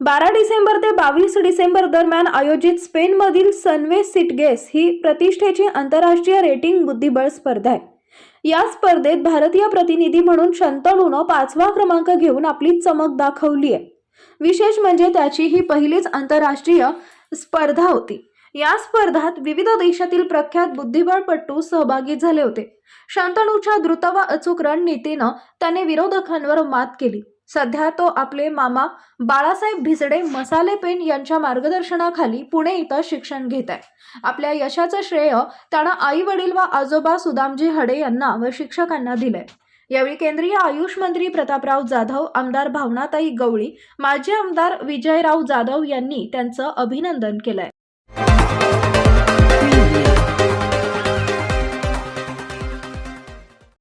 बारा डिसेंबर ते बावीस डिसेंबर दरम्यान आयोजित स्पेनमधील सनवे सिटगेस ही प्रतिष्ठेची आंतरराष्ट्रीय रेटिंग बुद्धिबळ स्पर्धा आहे. या स्पर्धेत भारतीय प्रतिनिधी म्हणून शंतनूनं पाचवा क्रमांक घेऊन आपली चमक दाखवली आहे. विशेष म्हणजे त्याची ही पहिलीच आंतरराष्ट्रीय स्पर्धा होती. या स्पर्धात विविध देशातील प्रख्यात बुद्धिबळपटू सहभागी झाले होते. शांतनूच्या द्रुत व अचूक रणनीतीनं त्याने विरोधकांवर मात केली. सध्या तो आपले मामा बाळासाहेब भिसडे मसाले पेन यांच्या मार्गदर्शनाखाली पुणे इथं शिक्षण घेत आहे. आपल्या यशाचं श्रेय त्यानं आई वडील व आजोबा सुदामजी हडे यांना व शिक्षकांना दिलंय. यावेळी केंद्रीय आयुष मंत्री प्रतापराव जाधव आमदार भावनाताई गवळी माजी आमदार विजयराव जाधव यांनी त्यांचं अभिनंदन केलंय.